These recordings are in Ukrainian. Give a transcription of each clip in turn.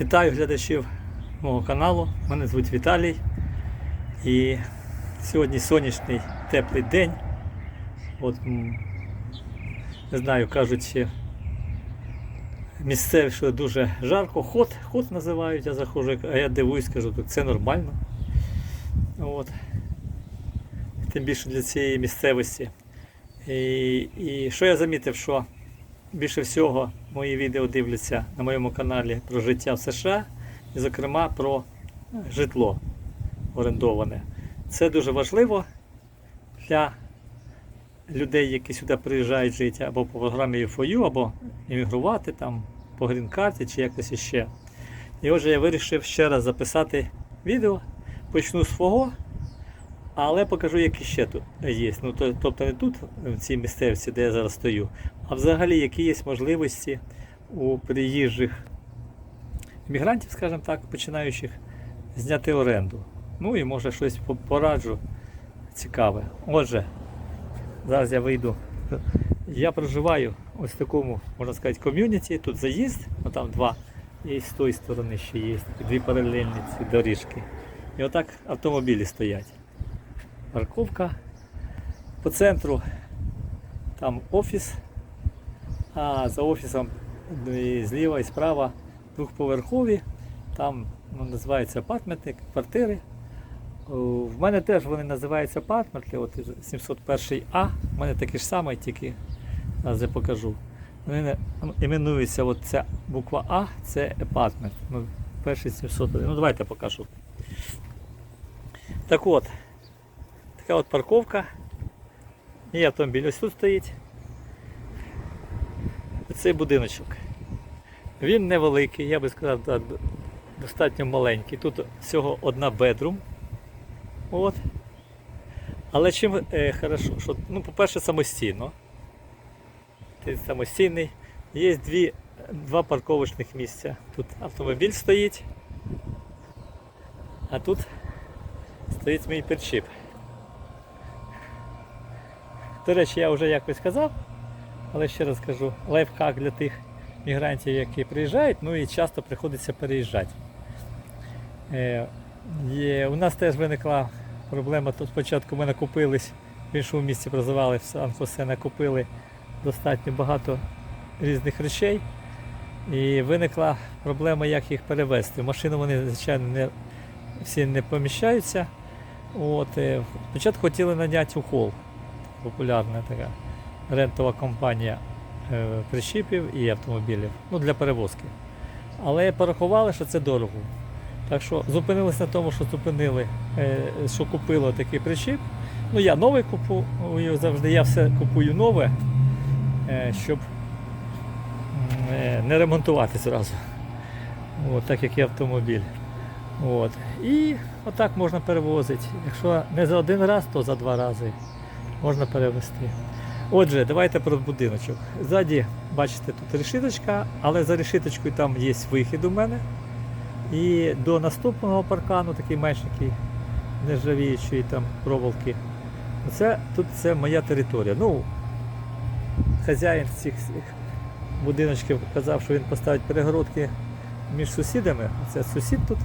Вітаю глядачів мого каналу. Мене звуть Віталій. І сьогодні сонячний теплий день. От, не знаю, кажуть, місцеві, що дуже жарко. Ход, ход називають, я заходжу, а я дивуюсь, кажу, так це нормально. От. Тим більше для цієї місцевості. І, і що я замітив, що більше всього мої відео дивляться на моєму каналі про життя в США і, зокрема, про житло орендоване. Це дуже важливо для людей, які сюди приїжджають жити або по програмі UFOU, або іммігрувати там по грін-карті чи якось іще. І отже, я вирішив ще раз записати відео. Почну з свого, але покажу, які ще тут є. Ну, то- тобто не тут, в цій місцевості, де я зараз стою, а взагалі які є можливості у приїжджих мігрантів, скажімо так, починаючих, зняти оренду. Ну і може щось пораджу цікаве. Отже, зараз я вийду. Я проживаю ось в такому, можна сказати, ком'юніті. Тут заїзд, ну там два. І з тої сторони ще є дві паралельні ці доріжки. І отак автомобілі стоять. Парковка. По центру там офіс, а за офісом і зліва і справа двохповерхові. Там ну, називаються апартменти, квартири. В мене теж вони називаються апартменти, от 701А, в мене такі ж самі, тільки зараз я покажу. Вони ну, іменуються, от ця буква А, це апартмент. Ну, перший 701. Ну давайте покажу. Так от, така от парковка. І автомобіль ось тут стоїть. Цей будиночок. Він невеликий, я би сказав, достатньо маленький. Тут всього одна бедрум. От. Але чим е, хорошо, що, ну, по-перше, самостійно. Ти самостійний. Є дві, два парковочних місця. Тут автомобіль стоїть, а тут стоїть мій перчіп. До речі, я вже якось казав, але ще раз кажу, лайфхак для тих мігрантів, які приїжджають, ну і часто приходиться переїжджати. Е, у нас теж виникла проблема, тут спочатку ми накупились, в іншому місці прозивали в Сан-Хосе, накупили достатньо багато різних речей. І виникла проблема, як їх перевезти. В машину вони, звичайно, не, всі не поміщаються. От, е, спочатку хотіли наняти ухол популярна така рентова компанія е, причіпів і автомобілів ну, для перевозки. Але порахували, що це дорого. Так що зупинилися на тому, що зупинили, е, що купили такий причіп. Ну, я новий купую завжди, я все купую нове, е, щоб не ремонтувати зразу. От, так як і автомобіль. От. І отак можна перевозити. Якщо не за один раз, то за два рази можна перевести. Отже, давайте про будиночок. Ззаді, бачите, тут решіточка, але за решіточкою там є вихід у мене. І до наступного паркану, такий меншенький, нержавіючої там проволоки. Оце тут це моя територія. Ну, хазяїн цих цих будиночків казав, що він поставить перегородки між сусідами. Це сусід тут,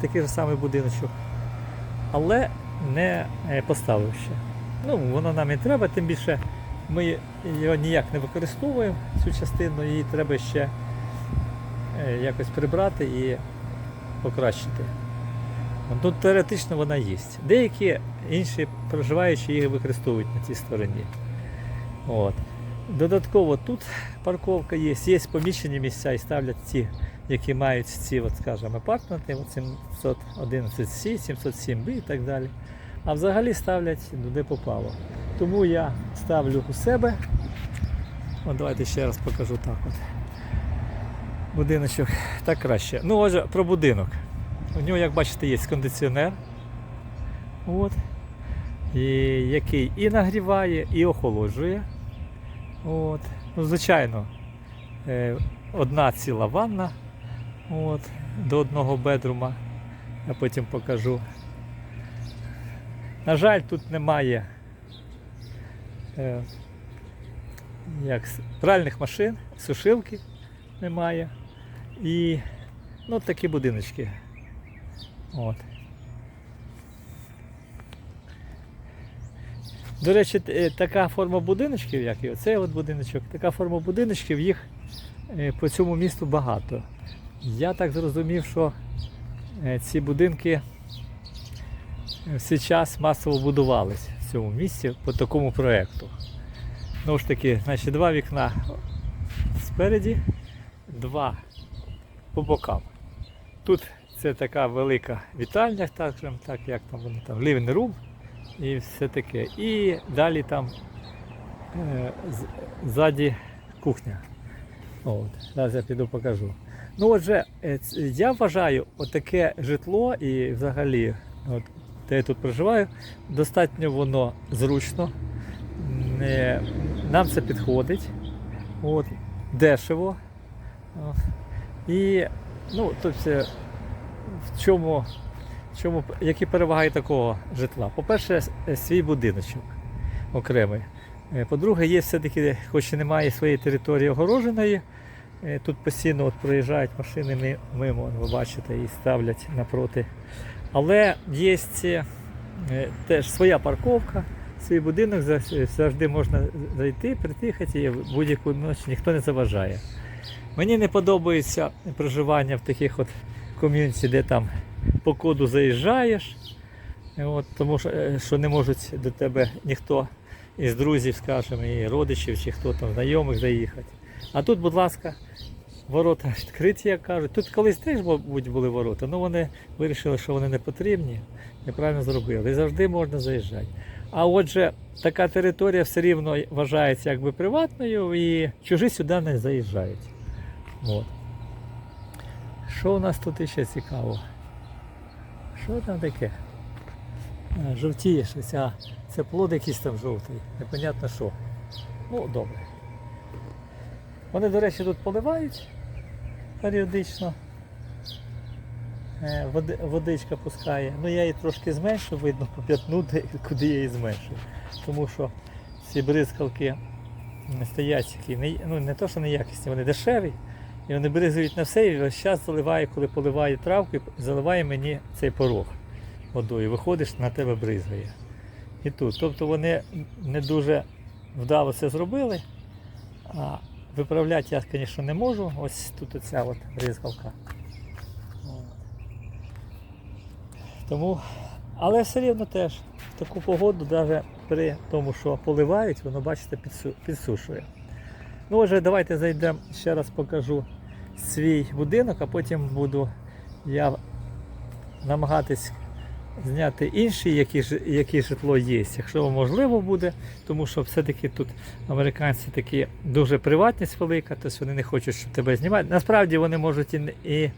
такий же самий будиночок. Але не е, поставив ще. Ну, воно нам і треба, тим більше ми його ніяк не використовуємо, цю частину, її треба ще е, якось прибрати і покращити. Тут теоретично вона є. Деякі інші проживаючі її використовують на цій стороні. От. Додатково тут парковка є, є поміщені місця і ставлять ті, які мають ці, от, скажімо, апартменти, 711C, 707B і так далі. А взагалі ставлять туди попало. Тому я ставлю у себе. От давайте ще раз покажу так. От. Будиночок так краще. Ну, отже, про будинок. У нього, як бачите, є кондиціонер. От. І, який і нагріває, і охолоджує. От. Ну, звичайно, е, одна ціла ванна от, до одного бедрума. Я потім покажу. На жаль, тут немає е, як, пральних машин, сушилки. немає. І ну, такі будиночки. От. До речі, е, така форма будиночків, як і оцей от будиночок, така форма будиночків, їх е, по цьому місту багато. Я так зрозумів, що е, ці будинки в свій час масово будувались в цьому місті по такому проєкту. Знову ж таки, значить, два вікна спереді, два по бокам. Тут це така велика вітальня, так, так як там вони там, living room і все таке. І далі там е, ззаді кухня. От, зараз я піду покажу. Ну отже, е, я вважаю, отаке житло і взагалі, от, де я тут проживаю, достатньо воно зручно. Нам це підходить. От, дешево. І ну, тобто, в чому, в чому, які переваги такого житла? По-перше, свій будиночок окремий. Е, По-друге, є все-таки, хоч і немає своєї території огороженої, е, тут постійно от проїжджають машини мимо, ви бачите, і ставлять напроти. Але є е, теж своя парковка, свій будинок, за- завжди можна зайти, притихати, і в будь-яку ніч ніхто не заважає. Мені не подобається проживання в таких от ком'юніті, де там по коду заїжджаєш, от, тому що, е, що не можуть до тебе ніхто із друзів, скажімо, і родичів, чи хто там знайомих заїхати. А тут, будь ласка, ворота відкриті, як кажуть. Тут колись теж, мабуть, були ворота, але вони вирішили, що вони не потрібні, неправильно зробили. І завжди можна заїжджати. А отже, така територія все рівно вважається якби приватною і чужі сюди не заїжджають. От. Що у нас тут іще цікаво? Що там таке? Жовтіє щось, а це плод якийсь там жовтий, непонятно що. Ну, добре. Вони, до речі, тут поливають періодично. Е, Водичка пускає. Ну я її трошки зменшив, видно по п'ятну, куди я її зменшив. Тому що ці бризкалки стоять не, ну не то, що неякісні, вони дешеві. І вони бризують на все і весь час заливає, коли поливає травку, заливає мені цей порог водою. Виходиш, на тебе бризгає. І тут. Тобто вони не дуже вдало це зробили. Виправляти я, звісно, не можу. Ось тут оця от бризкалка. Тому, але все рівно теж в таку погоду, навіть при тому, що поливають, воно, бачите, підсушує. Ну, отже, давайте зайдемо, ще раз покажу свій будинок, а потім буду я намагатись зняти інші, які, які житло є, якщо можливо буде, тому що все-таки тут американці такі дуже приватність велика, тобто вони не хочуть, щоб тебе знімати. Насправді вони можуть і, не- і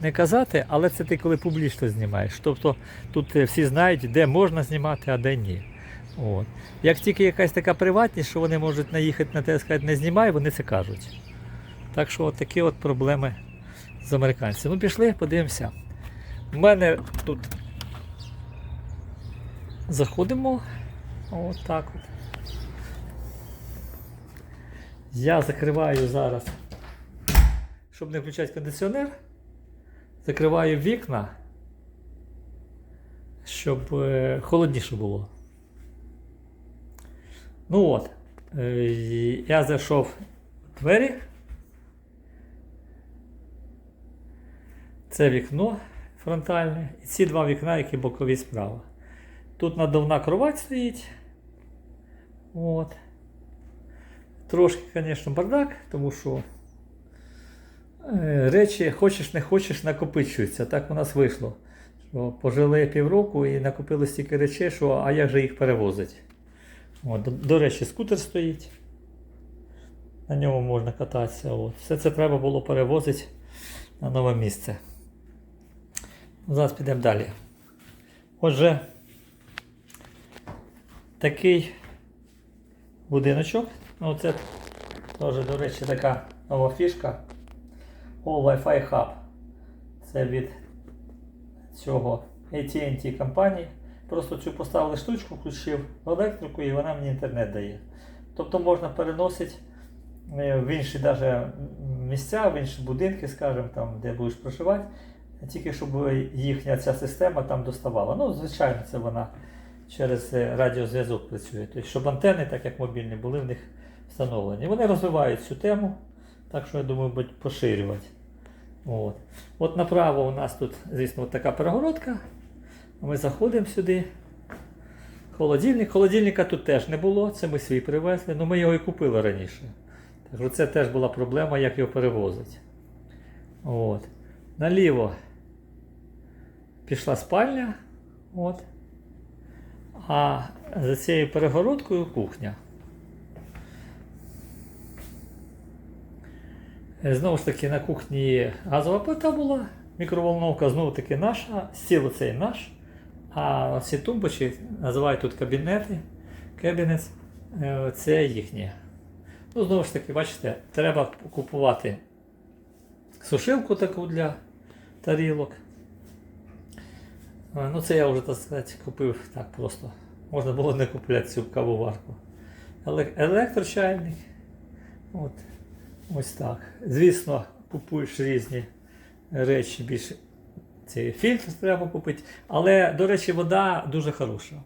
не казати, але це ти коли публічно знімаєш. Тобто тут е, всі знають, де можна знімати, а де ні. От. Як тільки якась така приватність, що вони можуть наїхати на те сказати, не знімай, вони це кажуть. Так що от такі от проблеми з американцями. Ну пішли, подивимося. У мене тут заходимо. От от. Я закриваю зараз, щоб не включати кондиціонер, закриваю вікна, щоб е, холодніше було. Ну от, е, я зайшов в двері. Це вікно фронтальне і ці два вікна, які бокові справа. Тут надувна кровать стоїть. От. Трошки, звісно, бардак, тому що е, речі, хочеш не хочеш, накопичуються. Так у нас вийшло. Що пожили півроку і накопили стільки речей, що а як же їх перевозить. От, до, до речі, скутер стоїть. На ньому можна кататися. От. Все це треба було перевозити на нове місце. Зараз підемо далі. Отже, такий будиночок. Ну, це теж, до речі, така нова фішка. All Wi-Fi Hub. Це від цього AT&T компанії. Просто цю поставили штучку, включив електрику і вона мені інтернет дає. Тобто можна переносити е, в інші даже місця, в інші будинки, скажімо, там, де будеш проживати, тільки щоб їхня ця система там доставала. Ну, звичайно, це вона через е, радіозв'язок працює. Тобто, щоб антени, так як мобільні, були в них встановлені. Вони розвивають цю тему, так що я думаю, будуть поширювати. От. От направо у нас тут, звісно, от така перегородка. Ми заходимо сюди. Холодильник. Холодильника тут теж не було, це ми свій привезли, але ми його і купили раніше. Так що це теж була проблема, як його перевозити. От. Наліво пішла спальня. От. А за цією перегородкою кухня. Е, Знову ж таки, на кухні газова плита була, мікроволновка знову таки наша, стіл оцей наш. А ці тумбочки називають тут кабінети, кабінет, е, це їхні. Ну, знову ж таки, бачите, треба купувати сушилку таку для тарілок. Е, Ну, це я вже, так сказати, купив так просто. Можна було не купляти цю кавоварку. Еле- Електрочайник. От. Ось так. Звісно, купуєш різні речі більше. Цей фільтр треба купити. Але, до речі, вода дуже хороша.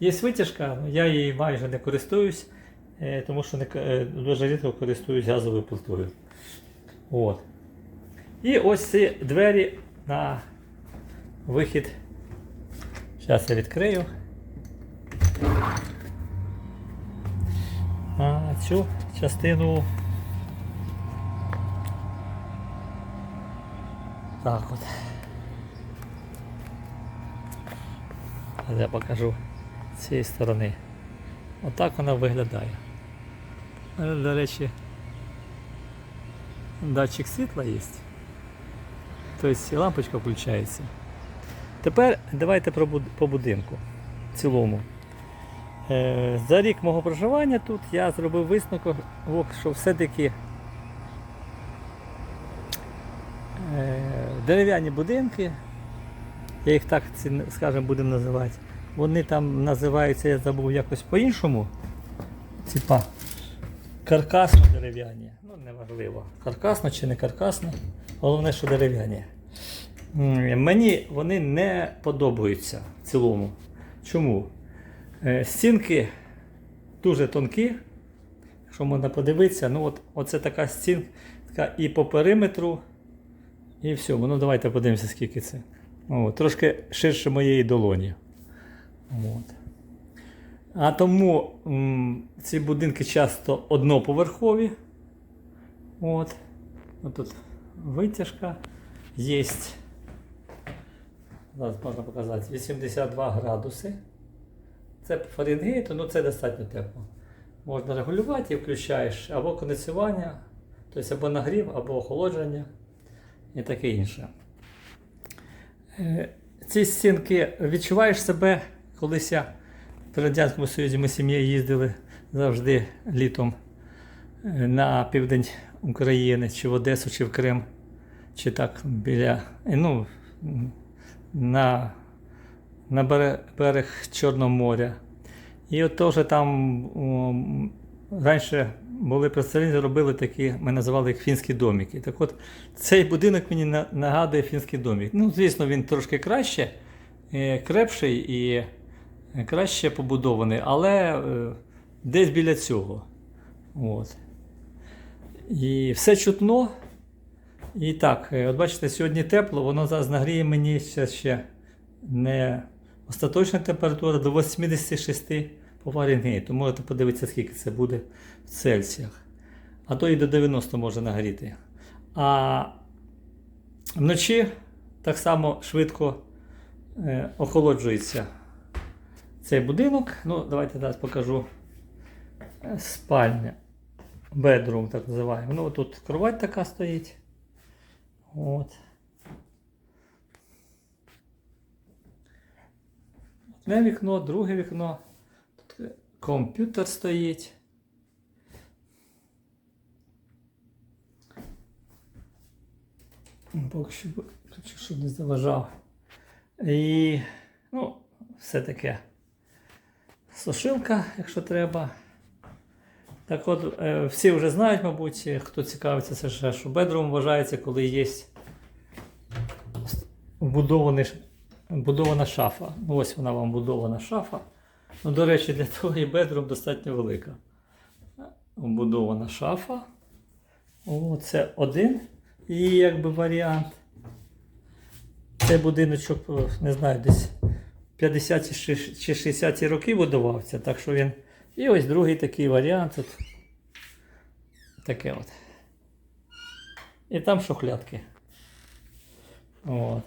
Є витяжка, але я її майже не користуюсь, е, тому що не, е, дуже рідко користуюсь газовою плитою. І ось ці двері на вихід. Зараз я відкрию. А цю частину. Так от. Зараз я покажу з цієї сторони. Отак вона виглядає. До речі, датчик світла є. Тобто лампочка включається. Тепер давайте про буд- по будинку в цілому. Е, За рік мого проживання тут я зробив висновок, що все-таки е, дерев'яні будинки, я їх так скажімо, будемо називати, вони там називаються, я забув якось по-іншому. Типа каркасно дерев'яні. Ну, неважливо. Каркасно чи не каркасно. Головне, що дерев'яні. Мені вони не подобаються в цілому. Чому? Е, Стінки дуже тонкі. Якщо можна подивитися, ну от, оце така стінка і по периметру, і все. Ну давайте подивимося, скільки це. О, трошки ширше моєї долоні. От. А тому м, ці будинки часто одноповерхові. От. Тут витяжка є. Зараз можна показати 82 градуси. Це по Фаренгейту, ну це достатньо тепло. Можна регулювати і включаєш або кондиціювання, тобто або нагрів, або охолодження і таке інше. Е, Ці стінки відчуваєш себе, колись я в Радянському Союзі ми з сім'єю їздили завжди літом е, на південь України, чи в Одесу, чи в Крим, чи так біля, е, ну, на, на берег, Чорного моря. І от теж там м, раніше були представлені, робили такі, ми називали їх фінські домики. Так от цей будинок мені на- нагадує фінський домик. Ну, звісно, він трошки краще, е, крепший і краще побудований, але е, десь біля цього. От. І все чутно. І так, е, от бачите, сьогодні тепло, воно зараз нагріє мені ще, ще не остаточна температура до 86 по Фаренгейту. Можете подивитися, скільки це буде в Цельсіях. А то і до 90 може нагріти. А вночі так само швидко е, охолоджується цей будинок. Ну, давайте зараз покажу Е, спальня. Бедрум, так називаємо. Ну, тут кровать така стоїть. От. Одне вікно, друге вікно. Тут комп'ютер стоїть. Поки що, щоб не заважав. І, ну, все таке. Сушилка, якщо треба. Так от, е, всі вже знають, мабуть, е, хто цікавиться, це ж, що бедрум вважається, коли є вбудована шафа. Ну, ось вона вам вбудована шафа. Ну, до речі, для того і бедрум достатньо велика. Вбудована шафа. О, це один. І якби варіант. Цей будиночок, не знаю, десь 50 чи ши- чи 60 роки будувався, так що він. І ось другий такий варіант. От. Таке от. І там шухлядки. От.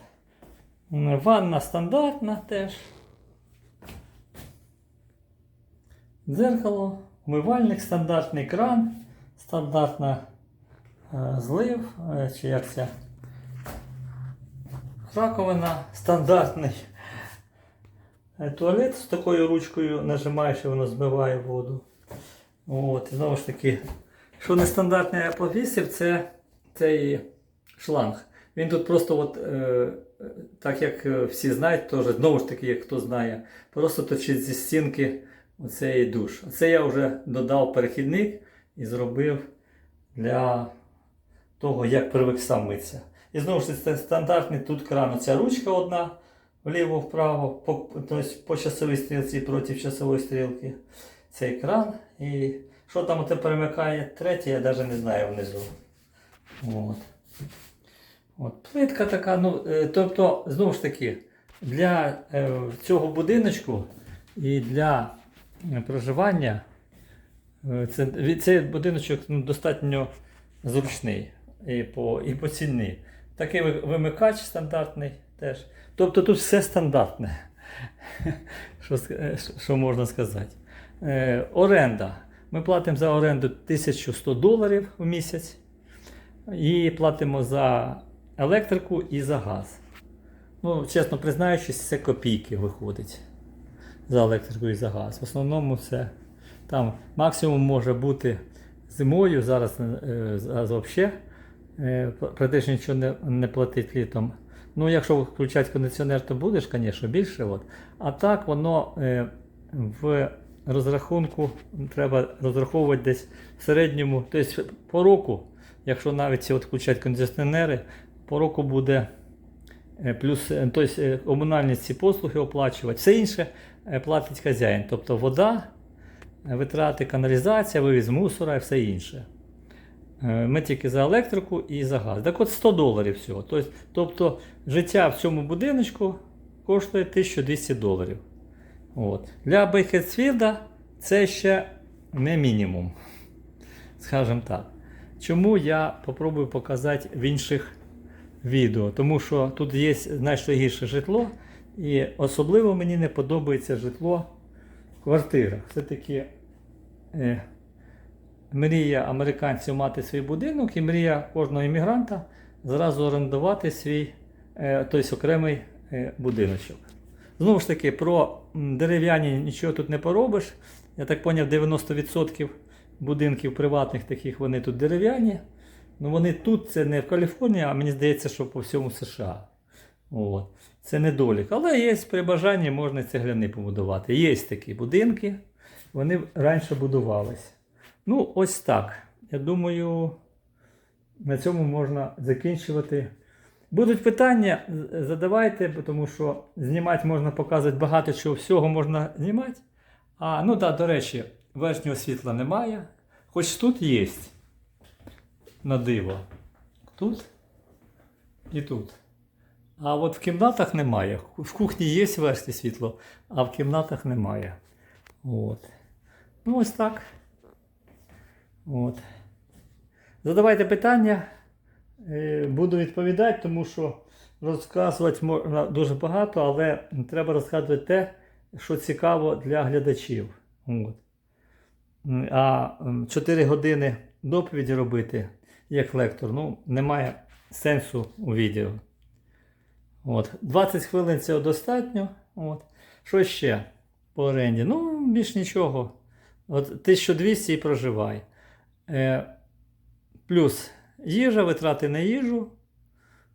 Ванна стандартна теж. Дзеркало, умивальник, стандартний кран, стандартна е, злив, е, чи як це? Раковина, стандартний туалет з такою ручкою нажимаєш і воно збиває воду. От, і знову ж таки, що нестандартне я повісив, це цей шланг. Він тут просто, от, е, е, так як е, всі знають, теж, знову ж таки, як хто знає, просто точить зі стінки оцей душ. Це я вже додав перехідник і зробив для того, як привик сам митися. І знову ж це стандартний тут кран. Оця ручка одна, вліво-вправо, по, тобто по часовій стрілці проти часової стрілки. Цей кран. І що там оте перемикає третє, я навіть не знаю внизу. От. От, плитка така, ну, е, тобто, знову ж таки, для е, цього будиночку і для е, проживання це, цей будиночок ну, достатньо зручний і по, і по ціні. Такий вимикач стандартний теж. Тобто тут все стандартне, що, е, що- можна сказати. Е, оренда. Ми платимо за оренду 1100 доларів в місяць. І платимо за електрику і за газ. Ну, чесно признаючись, це копійки виходить за електрику і за газ. В основному це там максимум може бути зимою, зараз, е, зараз взагалі е, практично нічого не, не платить літом. Ну, якщо включати кондиціонер, то будеш, звісно, більше. От. А так воно е, в розрахунку треба розраховувати десь в середньому, тобто по року, якщо навіть от включати кондиціонери, по року буде е, плюс е, тобто, е, комунальні ці послуги оплачувати. Все інше платить хазяїн. Тобто вода, витрати, каналізація, вивіз мусора і все інше. Е, Ми тільки за електрику і за газ. Так от 100 доларів всього. Тобто, тобто життя в цьому будиночку коштує 1200 доларів. От. Для Бейкетсфілда це ще не мінімум. Скажімо так. Чому я попробую показати в інших відео? Тому що тут є значно житло, і особливо мені не подобається житло в квартирах. Все-таки е, мрія американців мати свій будинок і мрія кожного іммігранта зразу орендувати свій тобто окремий е, будиночок. Знову ж таки, про дерев'яні нічого тут не поробиш. Я так зрозумів, 90% будинків приватних таких вони тут дерев'яні. Ну вони тут, це не в Каліфорнії, а мені здається, що по всьому США. От. Це недолік. Але є при бажанні можна цегляни побудувати. Є такі будинки, вони раніше будувались. Ну, ось так. Я думаю, на цьому можна закінчувати. Будуть питання, задавайте, тому що знімати можна показувати багато чого всього можна знімати. А, ну так, до речі, верхнього світла немає. Хоч тут є. На диво. Тут і тут. А от в кімнатах немає. В кухні є верхнє світло, а в кімнатах немає. От. Ну, ось так. От. Задавайте питання. Е, Буду відповідати, тому що розказувати можна дуже багато, але треба розказувати те, що цікаво для глядачів. От. А 4 години доповіді робити як лектор, ну, немає сенсу у відео. От. 20 хвилин цього достатньо. От. Що ще по оренді? Ну, більш нічого. От 1200 і проживай. Е, плюс їжа, витрати на їжу,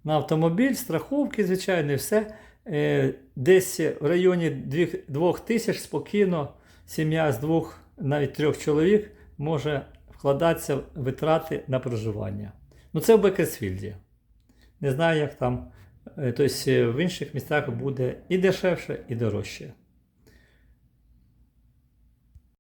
на автомобіль, страховки, звичайно, і все. Е, десь в районі 2000 спокійно сім'я з двох, навіть трьох чоловік може вкладатися в витрати на проживання. Ну це в Бекерсфілді. Не знаю, як там. Е, Тобто в інших містах буде і дешевше, і дорожче.